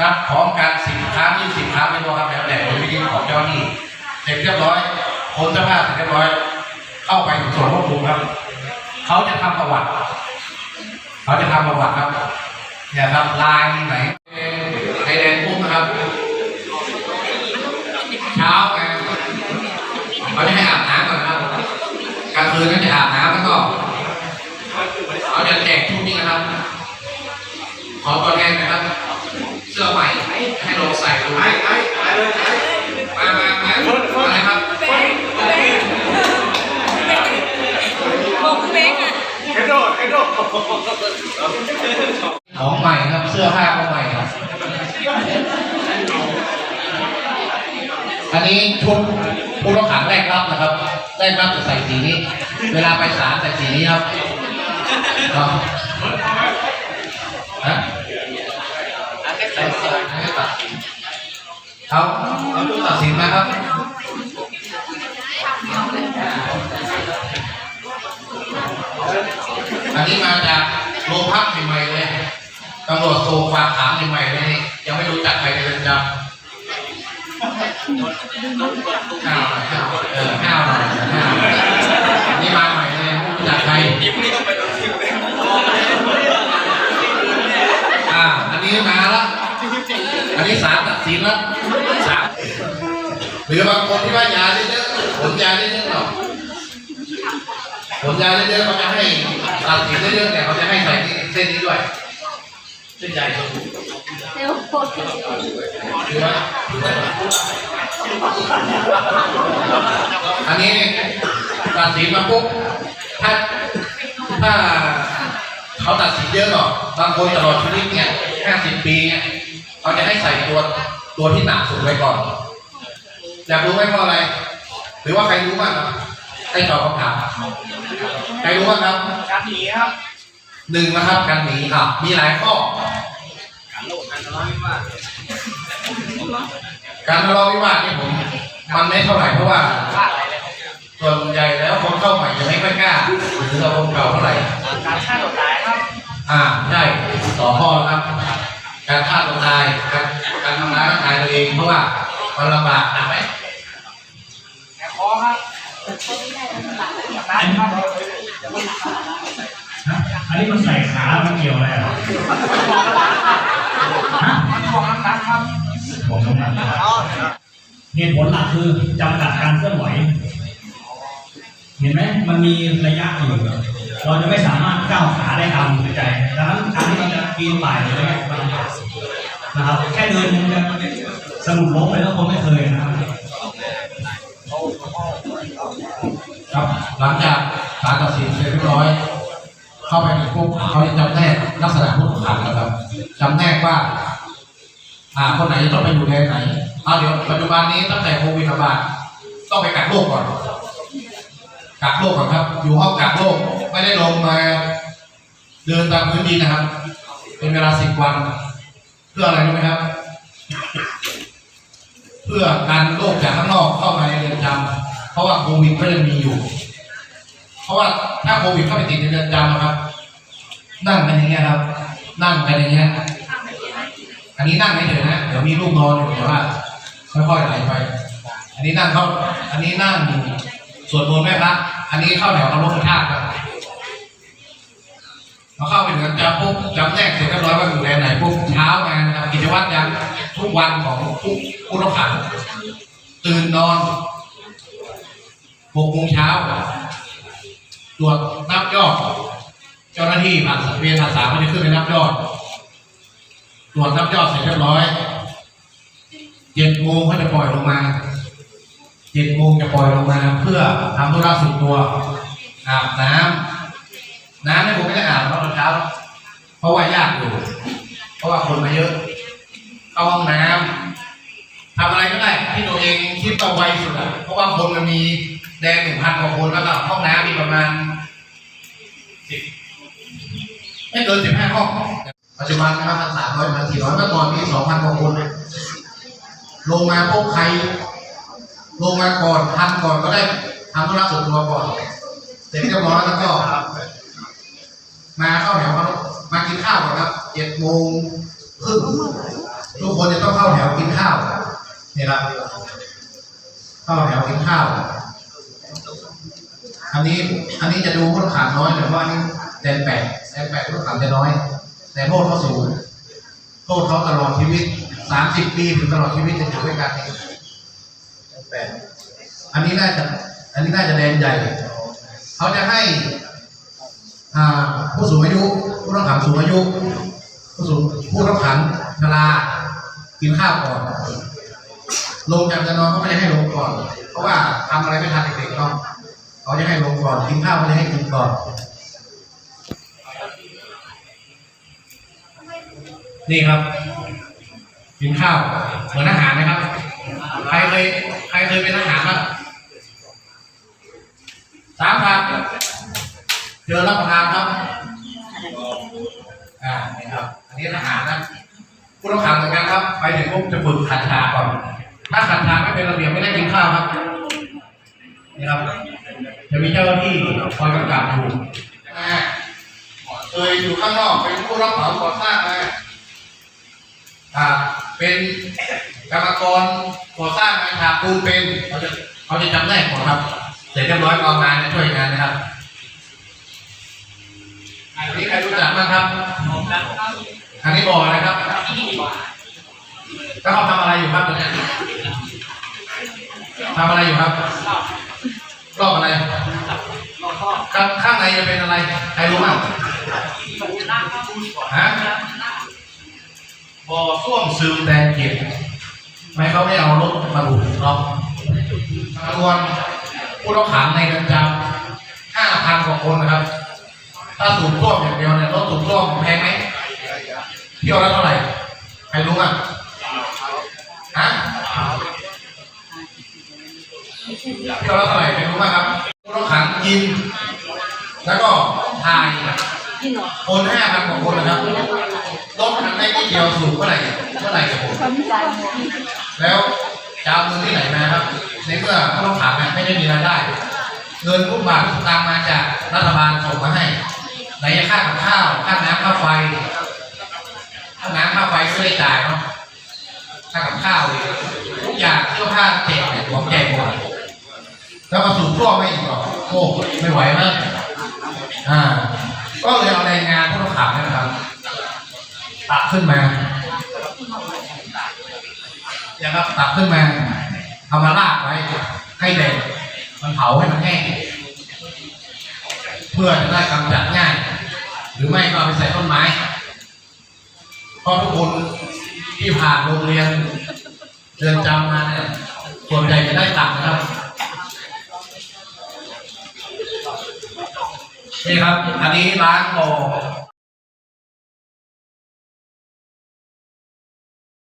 นับพร้อมกันสิบครั้งยี่สิบครั้งไม่รู้ครับแล้วแต่วิธีของเจ้าหน้าที่เสร็จเรียบร้อยคนสื้อผ้าเสร็จเรียบร้อย เข้าไปถึงส่วนควบคุมครับ เขาจะทำประวัติ เขาจะทำประวัติครับเนี่ยครับลายไหนไอแดงปุ๊บนะครับ เช้าไงเขาจะให้อาบน้ำก่อนนะครับกลางคืนก็จะอาบน้ำแล้วก็เขาจะแจกชุดนี้นะครับขอตัวแทน ของใหม่ครับ เสื้อผ้าก็ใหม่ครับ อันนี้ชุดผู้ต้องขังแรกรับนะครับ แรกรับจะใส่สีนี้ เวลาไปศาลใส่สีนี้ครับครับฮะใส่สีให้ตัดสินเขาเขาดูตัดสินนะครับ นนี้มาจากโรงพักใหม่ๆเลยตำรวจโทรฝากถามใหม่ๆเลยยังไม่รู้จักใครในเรือนจำห้าวหน่อยห้าวเออห้าวข้าวนี่มาใหม่เลยไม่รู้จักใครอ่าอันนี้มาล้วอันนี้ศาลตัดสินแล้วศาลหรือบางคนที่ว่ายาเยอะๆผลยาเยอะๆหรอผลยาเยอะๆเขาจะให้ ตัดสินเยอะๆแต่เขาจะให้ใส่เส้นนี้ด้วย เส้นใหญ่สุดเร็วโคตรถือว่าอันนี้ตัดสินมาปุ๊บถ้าถ้าเขาตัดสินเยอะหรอกบางคนตลอดชีวิตเนี่ยห้าสิบปีเนี่ยเขาจะให้ใส่ตัวตัวที่หนักสุดไว้ก่อน อยากรู้ไหมเพราะอะไร หรือว่าใครรู้บ้าง ให้ตอบคำถามใครรู้บ้างครับการหนีครับหนึ่งนะครับการหนีครับ มีหลายข้อ การโลกการทะเลาะวิวาทการทะเลาะวิวาทนี่ผมมันไม่เท่าไหร่เพราะว่าฆ่าอะไรเลยส่วนใหญ่แล้วคนเข้าใหม่จะไม่ค่อยกล้าหรือเราคนเก่าเท่าไหร่การฆ่าตัวตายครับ อ่าได้สองข้อแล้วครับ การฆ่าตัวตายการการทำร้ายร่างกายตัวเองเพราะว่ามันลำบากหนักไหม แอบคอครับนั้นครับ อันนี้มันใส่ขามันเกี่ยวอะไรอะฮะมันถ่วงน้ำหนักครับผมต้องการเหตุผลหลักคือจำกัดการเคลื่อนไหว เห็นไหมมันมีระยะอยู่เราจะไม่สามารถก้าวขาได้ตามหัวใจดังนั้นการที่เราจะปีนป่ายอะไรเงี้ยมันะครับ แค่เดินมันจะสรุปล้มไปแล้วคนไม่เคย หลังจากศาลตัดสินเสร็จเรียบร้อย เข้าไปในปุ๊บเขาจะจำแนกลักษณะผู้ต้องขังนะครับจำแนกว่า อ่าคนไหนจะต้องไปอยู่ในไหนเอาเดี๋ยวปัจจุบันนี้ตั้งแต่โควิดระบาดต้องไปกักโรคก่อนกักโรคก่อนครับ อยู่ห้องกักโรคไม่ได้ลงมาเดินตามพื้นดินนะครับ เป็นเวลาสิบวัน เพื่ออะไรรู้ไหมครับ เพื่อการโรคจากข้างนอกเข้ามาในเรือนจำเพราะว่าโควิดก็ยังมีอยู่ เพราะว่าถ้าโควิดเข้าไปติดในเรือนจำนะครับ นั่งกันอย่างเงี้ยครับ นั่งกันอย่างเงี้ยอันนี้นั่งไม่เฉยนะเดี๋ยวมีลูกนอนอยู่แต่ว่าค่อยๆไหลไป อันนี้นั่งเข้า อันนี้นั่งสวดมนต์ไหมพระอันนี้เข้าแถวเคารพธาตุครับเราเข้าไปถึงจำปุ๊บจำแนกเสร็จเรียบร้อยว่าอยู่แดนไหนปุ๊บเช้ามานะครับกิจวัตรยังทุกวันของทุกผู้ต้องขังตื่นนอนหกโมงเช้า ตรวจนับยอด เจ้าหน้าที่ผ่านสังเวียนอาสาไม่ได้ขึ้นไปนับยอด ตรวจนับยอดเสร็จเรียบร้อยเจ็ดโมงเขาจะปล่อยลงมาเจ็ดโมงจะปล่อยลงมา เพื่อทำธุระส่วนตัวอาบน้ำน้ำเนี่ยผมไม่ได้อาบตอนเช้าเพราะว่ายากอยู่ เพราะว่าคนมาเยอะเข้าห้องน้ำทำอะไรก็ได้ที่ตัวเองคิดว่าไวสุดอะเพราะว่าคนมันมี แดงหนึ่งพันกว่าคนแล้วก็ห้องน้ำมีประมาณสิบไม่เกินสิบห้าห้องปัจจุบันนะครับพันสามร้อยพันสี่ร้อยเมื่อก่อนมีสองพันกว่าคนเลยลงมาพบใคร ลงมาก่อนทันก่อนก็ได้ทำธุระส่วนตัวก่อน เสร็จเรียบร้อยแล้วก็ มาเข้าแถวครับมากินข้าวก่อนครับเจ็ดโมงครึ่งทุกคนจะต้องเข้าแถวกินข้าวนี่ครับเข้าแถวกินข้าว อันนี้อันนี้จะดูผู้ต้องขังน้อยแต่ว่านี่แดนแปดแดนแปดผู้ต้องขังจะน้อย แต่โทษเขาสูงโทษเขาตลอดชีวิตสามสิบปีถึงตลอดชีวิตจะอยู่ด้วยกันเองแดนแปดอันนี้น่าจะอันนี้น่าจะแดนใหญ่เขาจะให้ผู้สูงอายุ ผู้ต้องขังสูงอายุ ผู้สูงผู้ต้องขังชรากินข้าวก่อนลงจากเรือนอนเขาไม่ได้ให้ลงก่อน เพราะว่าทำอะไรไม่ทันเด็กๆเนาะ เขาจะให้ลงก่อนกินข้าวเขาจะให้กินก่อน นี่ครับ กินข้าวเหมือนอาหารไหมครับ ใครเคยใครเคยเป็นอาหารบ้างสามครับเจอรับประทานครับอ่านี่ครับ อันนี้อาหารนะผู้ต้องขังเหมือนกันครับ ไปถึงปุ๊บจะฝึกขัดฉาก่อน ถ้าขัดฉาไม่เป็นระเบียบไม่ได้กินข้าวครับ นี่ครับ จะมีเจ้าหน้าที่คอยกำกับอยู่อ่าเคยอยู่ข้างนอกเป็นผู้รับเหมาก่อสร้างมาอ่าเป็นกรรมกรก่อสร้างงานฉาบปูนเป็นเขาจะเขาจะจำแนกหมดครับ เสร็จเรียบร้อยกองงานจะช่วยงานนะครับอันนี้ใครรู้จักบ้างครับอันนี้บ่อนะครับแล้วเขาทำอะไรอยู่ครับตอนนี้ทำอะไรอยู่ครับ รอบอะไรข้างข้างในจะเป็นอะไร ใครรู้บ้างฮะบ่อส้วมซึมแดงเก็บไม่เขาไม่เอารถมาดูดเนาะจำนวนผู้ต้องขังในเรือนจำห้าพันกว่าคนนะครับ ถ้าสูบส้วมอย่างเดียวเนี่ยรถสูบส้วมแพงไหมเที่ยวละเท่าไหร่ ใครรู้อะ คนห้าพันกว่าคนนะครับรถคันได้ที่เดียวสูบเมื่อไหร่เมื่อไหร่กับผมความใจหมดแล้วจะเอาเงินที่ไหนมาครับ ในเมื่อผู้ต้องขังไม่ได้มีรายได้ เงินทุกบาททุกตางค์มาจากรัฐบาลส่งมาให้ไหนจะค่ากับข้าวค่าน้ำค่าไฟค่าน้ำค่าไฟก็ไม่ได้จ่ายเนาะค่ากับข้าวอีกทุกอย่างเสื้อผ้าแจกเนี่ยของแจกหมดแล้วมาสูบท่วมไม่อีกหรอโอ้ไม่ไหวมากอ่า ก็เลยเอาแรงงานผู้ต้องขังเนยนะครับตักขึ้นมาอย่างครับตักขึ้นมาเอามาลากไว้ให้แดดมันเผาให้มันแห้งเพื่อจะได้กำจัดง่าย หรือไม่ก็เอาไปใส่ต้นไม้เพราะทุกคนที่ผ่านโรงเรียนเรือนจำมาเนี่ยส่วนใหญ่จะได้ตังค์นะครับ นี่ครับ อันนี้ร้านบ่อ